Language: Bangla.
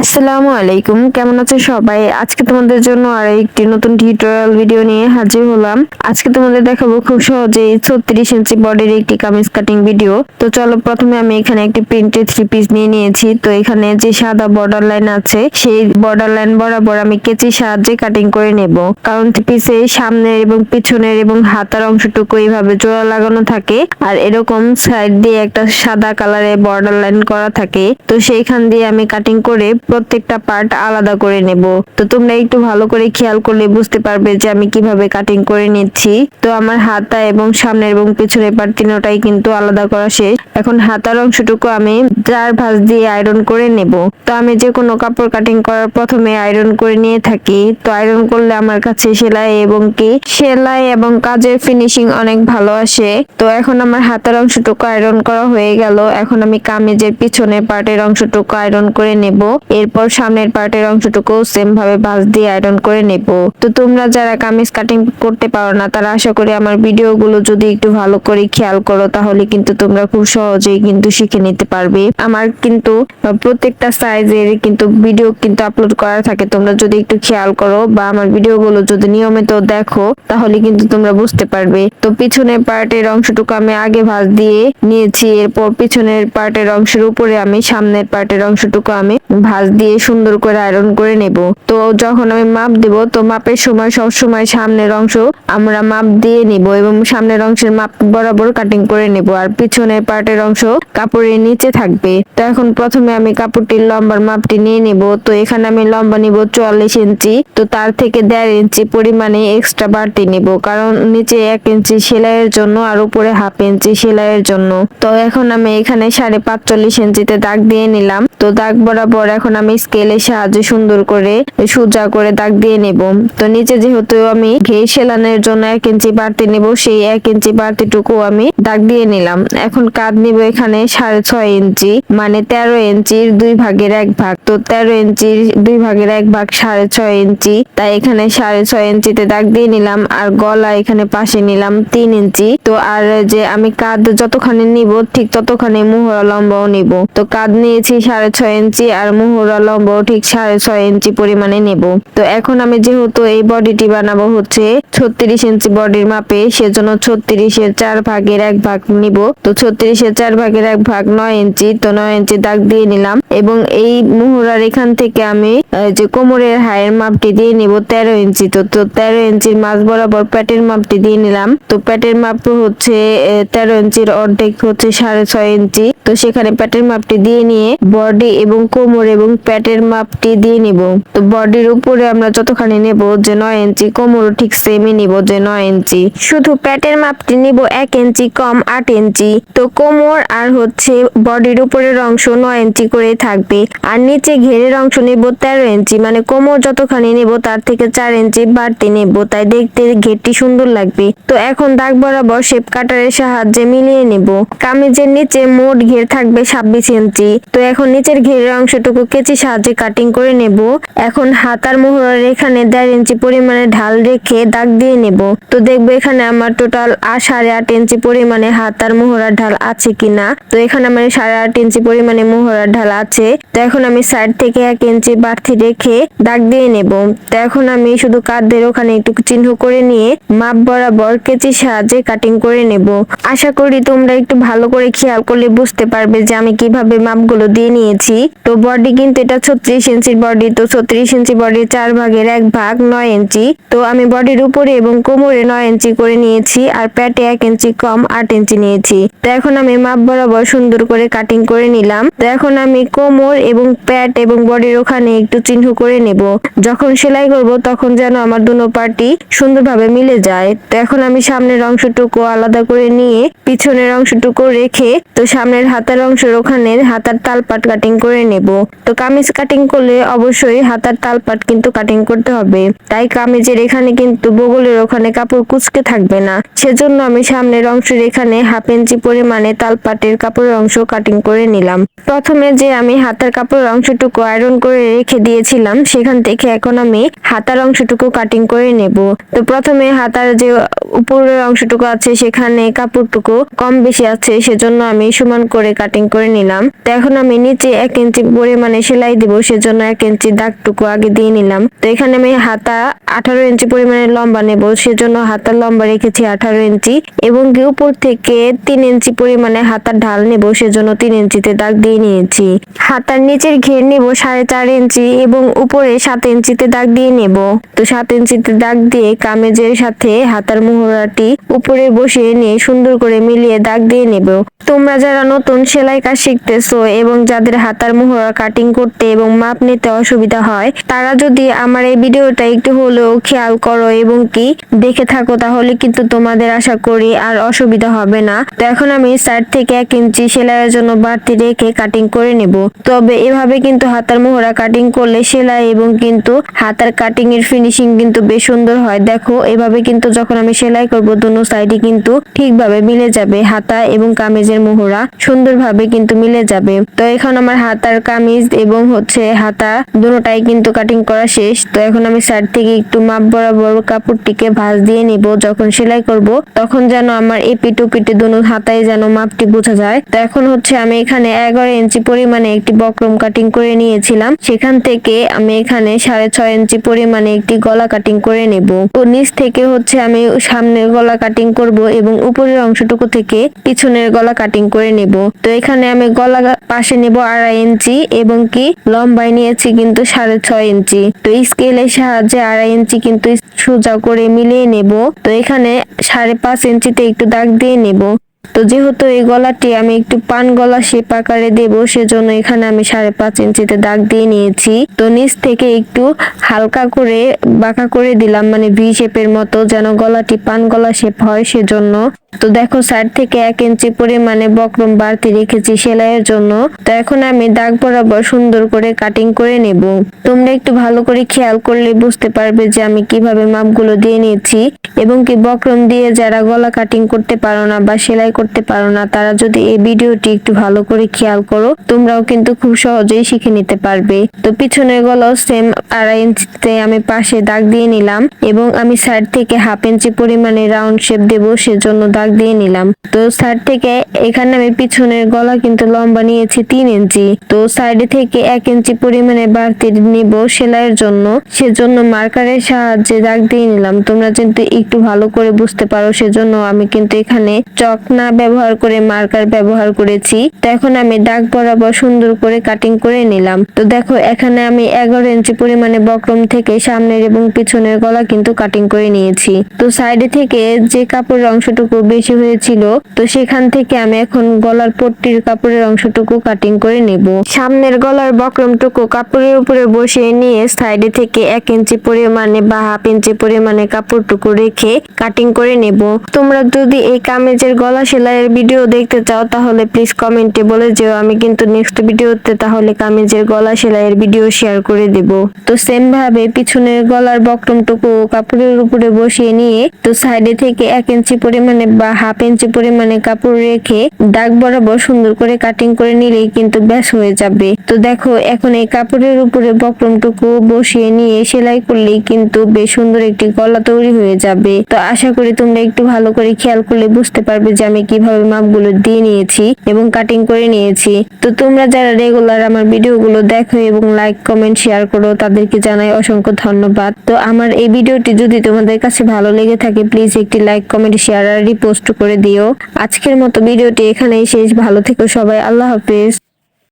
আসসালামু আলাইকুম। কেমন আছো সবাই? আজকে তোমাদের জন্য আর একটি নতুন টিউটোরিয়াল ভিডিও নিয়ে হাজির হলাম। আজকে তোমাদের দেখাবো খুব সহজেই ছত্রিশ ইঞ্চি বডির একটি কামিজ কাটিং ভিডিও তো চলো প্রথমে আমি এখানে একটি প্রিন্টেড থ্রি পিস নিয়ে নিয়েছি। তো এখানে যে সাদা বর্ডার লাইন আছে, সেই বর্ডার লাইন বরাবর আমি কেচির সাহায্যে কাটিং করে নেব। কারণ থ্রি পিসে সামনের এবং পিছনের এবং হাতার অংশটুকু এইভাবে জোড়া লাগানো থাকে। আর এরকম সাইড দিয়ে একটা সাদা কালারের বর্ডার লাইন করা থাকে। তো সেইখান দিয়ে আমি কাটিং করে প্রত্যেকটা পার্ট আলাদা করে নেব। তো তোমরা একটু ভালো করে খেয়াল করলে বুঝতে পারবে যে আমি কীভাবে কাটিং করে নিচ্ছি। তো আমার হাতা এবং সামনের এবং পিছনের পার্ট তিনটাই কিন্তু আলাদা করা শেষ। এখন হাতার অংশটুকু আমি চার ভাঁজ দিয়ে আয়রন করে নেব। তো আমি যে কোনো কাপড় কাটিং করার প্রথমে আয়রন করে নিয়ে থাকি। তো আয়রন করলে আমার কাছে সেলাই এবং কি? সেলাই এবং কাজের ফিনিশিং অনেক ভালো আসে। তো এখন আমার হাতার অংশটুকু আয়রন করা হয়ে গেল। এখন আমি কামিজের পিছনের পার্টের অংশটুকু আয়রন করে নেব। এরপর সামনের পার্টের অংশটুকু সেম ভাবে ভাঁজ দিয়ে আয়রন করে নেব। তো তোমরা যারা কামিজ কাটিং করতে পারো না, তারা আশা করি আমার ভিডিওগুলো যদি একটু ভালো করে খেয়াল করো, তাহলে কিন্তু তোমরা খুব সহজেই কিন্তু শিখে নিতে পারবে। আমার কিন্তু প্রত্যেকটা সাইজের কিন্তু ভিডিও কিন্তু আপলোড করা থাকে। তোমরা যদি একটু খেয়াল করো বা আমার ভিডিওগুলো যদি নিয়মিত দেখো, তাহলে কিন্তু তোমরা বুঝতে পারবে। তো পিছনের পার্টের অংশটুকু আমি আগে ভাঁজ দিয়ে নিয়েছি, এরপর পিছনের পার্টের অংশের উপরে আমি, সামনের পার্টের অংশটুকু আমি ভাঁজ দিয়ে সুন্দর করে আয়রন করে নেব। তো যখন আমি মাপ দেব, তো মাপের সময় সব সময় সামনের অংশ আমরা মাপ দিয়ে নিব এবং সামনের অংশের মাপ বরাবর কাটিং করে নেব আর পিছনের পার্টের অংশ কাপড়ের নিচে থাকবে। তো এখন প্রথমে আমি কাপড়টির লম্বার মাপটি নিয়ে নিব। তো এখানে আমি লম্বা নিব চুয়াল্লিশ ইঞ্চি। তো তার থেকে দেড় ইঞ্চি পরিমাণে এক্সট্রা বাড়তি নিব কারণ নিচে এক ইঞ্চি সেলাইয়ের জন্য আর উপরে হাফ ইঞ্চি সেলাইয়ের জন্য। তো এখন আমি এখানে সাড়ে পাঁচচল্লিশ ইঞ্চিতে দাগ দিয়ে নিলাম। তো দাগ বরাবর এখন আমি স্কেলের সাহায্যে সুন্দর করে সোজা করে দাগ দিয়ে নেব। তো নিচে যেহেতু আমি ঘের সেলানোর জন্য এক ইঞ্চি বাড়তি নেব, সেই এক ইঞ্চি বাড়তিটুকু আমি দাগ দিয়ে নিলাম। এখন কাঁধ নিব এখানে সাড়ে ছয় ইঞ্চি মানে তেরো ইঞ্চির দুই ভাগের এক ভাগ। তো তেরো ইঞ্চির দুই ভাগের এক ভাগ সাড়ে ছয় ইঞ্চি তাই এখানে সাড়ে ছয় ইঞ্চিতে দাগ দিয়ে নিলাম আর গলা এখানে পাশে নিলাম তিন ইঞ্চি তো আর যে আমি কাঁধ যতখানি নিব, ঠিক ততখানি মুহরা লম্বাও নিব। তো কাঁধ নিয়েছি সাড়ে ছয় ইঞ্চি আর মুহুরা লম্বাও ঠিক সাড়ে ছয় ইঞ্চি পরিমাণে নেব। তো এখন আমি যেহেতু এই বডিটি বানাবো হচ্ছে ছত্রিশ ইঞ্চি বডির মাপে, সেজন্য ছত্রিশের চার ভাগের এক ভাগ নিব। তো ছত্রিশের চার ভাগের এক ভাগ নয় ইঞ্চি, তো নয় ইঞ্চি দাগ দিয়ে নিলাম। এবং এই মুহুরার এখান থেকে আমি যে কোমরের হায়ের মাপটি দিয়ে নিব তেরো ইঞ্চি। তো তো তেরো ইঞ্চির মাঝ বরাবর প্যাটের মাপটি দিয়ে নিলাম। তো প্যাটের মাপ হচ্ছে তেরো ইঞ্চির অর্ধেক হচ্ছে সাড়ে ছয় ইঞ্চি। তো সেখানে প্যাটের মাপটি দিয়ে নিয়ে বডি এবং কোমর এবং প্যাটের মাপটি দিয়ে নিব। তো বডির উপরে আমরা যতখানি নেব যে নয় ইঞ্চি কোমর ঠিক সেমই নিব যে নয় ইঞ্চি। শুধু প্যাটের মাপটি নিব এক ইঞ্চি কম আট ইঞ্চি। তো কোমর আর হচ্ছে বডির উপরের অংশ নয় ইঞ্চি করে থাকবে। আর নিচে ঘেরের অংশ নিব তেরো ইঞ্চি মানে কোমর যতখানি নেব তার থেকে চার ইঞ্চি বাড়তি নেব। তাই দেখতে ঘেরটি সুন্দর লাগবে। তো এখন দাগ বরাবর শেপ কাটারের সাহায্যে মিলিয়ে নেব। কামিজের নিচে মোট ঘের থাকবে ছাব্বিশ ইঞ্চি। তো এখন নিচের ঘেরের অংশটুকু কেচি সাহায্যে কাটিং করে নেব। এখন হাতার মোহরের এখানে দেড় ইঞ্চি পরিমাণে ঢাল রেখে দাগ দিয়ে নেব। তো দেখব এখানে আমার টোটাল সাড়ে আট ইঞ্চি পরিমাণে হাতার মোহরার ঢাল আছে কিনা। তো এখানে আমার সাড়ে আট ইঞ্চি পরিমাণে মোহরার ঢাল আছে। তো এখন আমি সাইড থেকে এক ইঞ্চি বাড়তি রেখে দাগ দিয়ে নেব। তো এখন আমি শুধু কাঁধের ওখানে একটু চিহ্ন করে নিয়ে মাপ বরাবর কেচির সাহায্যে কাটিং করে নেব। আশা করি তোমরা একটু ভালো করে খেয়াল করলে বুঝতে পারবে যে আমি কীভাবে মাপগুলো দিয়ে নিয়েছি। তো বডি কিন্তু এটা ছত্রিশ ইঞ্চির বডি তো ছত্রিশ ইঞ্চি বডির চার ভাগের এক ভাগ নয় ইঞ্চি। তো আমি বডির উপরে এবং কোমরে নয় ইঞ্চি করে নিয়েছি আর প্যাটে এক ইঞ্চি কম, আট ইঞ্চি নিয়েছি। তো এখন আমি মাপ বরাবর সুন্দর করে কাটিং করে নিলাম। তো এখন আমি কোমর এবং প্যাট এবং বডির ওখানে একটু চিহ্ন করে নেব। যখন সেলাই করব তখন যেন আমার দুনো পার্টি সুন্দরভাবে মিলে যায়। তো এখন আমি সামনের অংশটুকু আলাদা করে নিয়ে পিছনের অংশটুকু রেখে, তো সামনের হাতার অংশের ওখানে হাতার তালপাট কাটিং করে নেব। তো কামিজ কাটিং করলে অবশ্যই হাতার তালপাট কিন্তু কাটিং করতে হবে। তাই কামিজের এখানে কিন্তু বগলের ওখানে কাপড় কুচকে থাকবে না। সেজন্য আমি সামনের অংশের এখানে হাফ ইঞ্চি পরিমাণে তালপাটের কাপড়ের অংশ কাটিং করে নিলাম। প্রথমে যে আমি হাতার কাপড়ের অংশটুকু আয়রন করে রেখে দিয়েছিলাম, সেখান থেকে এখন আমি হাতার অংশটুকু কাটিং করে নেব। তো প্রথমে হাতার যে উপরের অংশটুকু আছে, সেখানে কাপড়টুকু কম বেশি আছে, সেজন্য আমি সমান করে কাটিং করে নিলাম। তো এখন আমি নিচে এক ইঞ্চি পরিমাণে সেলাই দিব, সেজন্য এক ইঞ্চি দাগটুকু আগে দিয়ে নিলাম। তো এখানে আমি হাতা আঠারো ইঞ্চি পরিমাণে লম্বা নেব, সেজন্য হাতার লম্বা রেখেছি আঠারো ইঞ্চি এবং উপর থেকে তিন ইঞ্চি পরিমাণে হাতার ঢাল নেব, সেজন্য তিন ইঞ্চিতে দাগ দিয়ে নিয়েছি। হাতার নিচের ঘের নেব সাড়ে চার ইঞ্চি এবং উপরে সাত ইঞ্চিতে দাগ দিয়ে নেব। তো সাত ইঞ্চিতে দাগ দিয়ে কামেজের সাথে হাতার মোহরাটি উপরে বসিয়ে নিয়ে সুন্দর করে মিলিয়ে দাগ দিয়ে নেব। তোমরা যারা নতুন সেলাই কাজ শিখতেছো এবং যাদের হাতার মোহরা কাটিং করতে এবং মাপ নিতে অসুবিধা হয়, তারা যদি আমার এই ভিডিওটা একটু হলেও খেয়াল করো এবং কি দেখে থাকো, তাহলে কিন্তু তোমাদের আশা করি আর অসুবিধা হবে না। তো এখন আমি সাইড থেকে এক ইঞ্চি সেলাইয়ের জন্য বাড়তি রেখে কাটিং করে নেব। তবে এভাবে কিন্তু হাতার মোহরা কাটিং করলে সেলাই এবং কিন্তু হাতার কাটিং এর ফিনিশিং কিন্তু বেশ সুন্দর হয়। দেখো, এভাবে কিন্তু যখন আমি সেলাই করব, দুনো সাইডে কিন্তু ঠিকভাবে মিলে যাবে, হাতা এবং কামিজের মোহরা সুন্দরভাবে কিন্তু মিলে যাবে। তো এখন আমার হাতার কামিজ এবং হচ্ছে হাতা দুটোটাই কিন্তু কাটিং করা শেষ। তো এখন আমি সাইড থেকে একটু মাপ বরাবর কাপড়টিকে ভাঁজ দিয়ে নিব। যখন সেলাই করব, তখন যেন আমার এপি টুপিটি দুনো হাতায় যেন মাপটি বোঝা যায়। তো এখন হচ্ছে আমি এখানে এগারো ইঞ্চি পরিমাণে একটি বক্রম কাটিং করে নিয়েছিলাম। সেখান থেকে আমি এখানে সাড়ে ছয় ইঞ্চি পরিমাণে একটি গলা কাটিং করে নেব। তো নিচ থেকে হচ্ছে আমি সামনের গলা কাটিং করব এবং উপরের অংশটুকু থেকে পিছনের গলা কাটিং করে নেব। তো এখানে আমি গলা পাশে নেব আড়াই ইঞ্চি এবং কি লম্বায় নিয়েছি কিন্তু সাড়ে ছয় ইঞ্চি। তো স্কেলের সাহায্যে আড়াই ইঞ্চি কিন্তু সোজা করে মিলিয়ে নেব। তো এখানে সাড়ে পাঁচ ইঞ্চিতে একটু দাগ দিয়ে নেব। তো যেহেতু এই গলাটি আমি একটু পান গলা শেপ আকারে দেব, সেজন্য এখানে আমি সাড়ে পাঁচ ইঞ্চিতে দাগ দিয়ে নিয়েছি। তো নিচ থেকে একটু হালকা করে বাঁকা করে দিলাম মানে ভি শেপের মতো, যেন গলাটি পান গলা শেপ হয় সেজন্য। তো দেখো, সাইড থেকে এক ইঞ্চি পরিমাণে বক্রম বাড়তি রেখেছি সেলাইয়ের জন্য। তো এখন আমি দাগ বরাবর সুন্দর করে কাটিং করে নেব। তোমরা একটু ভালো করে খেয়াল করলে বুঝতে পারবে যে আমি কীভাবে মাপগুলো দিয়ে নিয়েছি। এবং কি বক্রম দিয়ে যারা গলা কাটিং করতে পারো না বা সেলাই করতে পারো না, তারা যদি এই ভিডিওটি একটু ভালো করে খেয়াল করো, তোমরাও কিন্তু খুব সহজেই শিখে নিতে পারবে। তো পিছনের গলাও সেম আড়াই ইঞ্চিতে আমি পাশে দাগ দিয়ে নিলাম এবং আমি সাইড থেকে হাফ ইঞ্চি পরিমাণে রাউন্ড শেপ দেব, সেজন্য দাগ দিয়ে নিলাম। তো সাইড থেকে এখানে আমি পিছনের গলা কিন্তু লম্বা নিয়েছি তিন ইঞ্চি। তো সাইডে থেকে এক ইঞ্চি পরিমাণে বাড়তি নিব সেলাইয়ের জন্য, সেজন্য মার্কারের সাহায্যে দাগ দিয়ে নিলাম। তোমরা কিন্তু একটু ভালো করে বুঝতে পারো, সেজন্য আমি কিন্তু এখানে চক না ব্যবহার করে মার্কার ব্যবহার করেছি, তো এখন আমি দাগ বরাবর সুন্দর করে কাটিং করে নিলাম। তো দেখো, এখানে আমি এগারো ইঞ্চি পরিমাণে বক্রম থেকে সামনের এবং পিছনের গলা কিন্তু কাটিং করে নিয়েছি। তো সাইডে থেকে যে কাপড়ের অংশটুকু বেশি হয়েছিল, তো সেখান থেকে আমি এখন গলার পট্টির কাপড়ের অংশটুকু কাটিং করে নেব। সামনের গলার বক্রমটুকু কাপড়ের উপরে বসিয়ে নিয়ে সাইডে থেকে এক ইঞ্চি পরিমাণে বা হাফ ইঞ্চি পরিমাণে কাপড়টুকু রেখে কাটিং করে নেব। তোমরা যদি এই কামেজের গলা সেলাইয়ের ভিডিও দেখতে চাও, তাহলে প্লিজ কমেন্টে বলে যেও। আমি কিন্তু নেক্সট ভিডিওতে তাহলে কামেজের গলা সেলাইয়ের ভিডিও শেয়ার করে দেব। তো সেম ভাবে পিছনের গলার বক্রমটুকু কাপড়ের উপরে বসিয়ে নিয়ে, তো সাইডে থেকে এক ইঞ্চি পরিমাণে বা হাফ ইঞ্চি পরিমাণে কাপড় রেখে দাগ বরাবর সুন্দর করে কাটিং করে নিলেই কিন্তু ব্যাস হয়ে যাবে। তো দেখো, এখন এই কাপড়ের উপরে বক্রমটুকু বসিয়ে নিয়ে সেলাই করলেই কিন্তু বেশ সুন্দর একটি গলা তৈরি হয়ে যাবে। তো আশা করি তোমরা একটু ভালো করে খেয়াল করলে বুঝতে পারবে যে আমি কীভাবে মাপগুলো দিয়ে নিয়েছি এবং কাটিং করে নিয়েছি। তো তোমরা যারা রেগুলার আমার ভিডিওগুলো দেখো এবং লাইক কমেন্ট শেয়ার করো, তাদেরকে জানাই অসংখ্য ধন্যবাদ। তো আমার এই ভিডিওটি যদি তোমাদের কাছে ভালো লেগে থাকে প্লিজ একটি লাইক কমেন্ট শেয়ার আর রিপোস্ট করে দিও। আজকের মতো ভিডিওটি এখানেই শেষ। ভালো থেকো সবাই। আল্লাহ হাফেজ।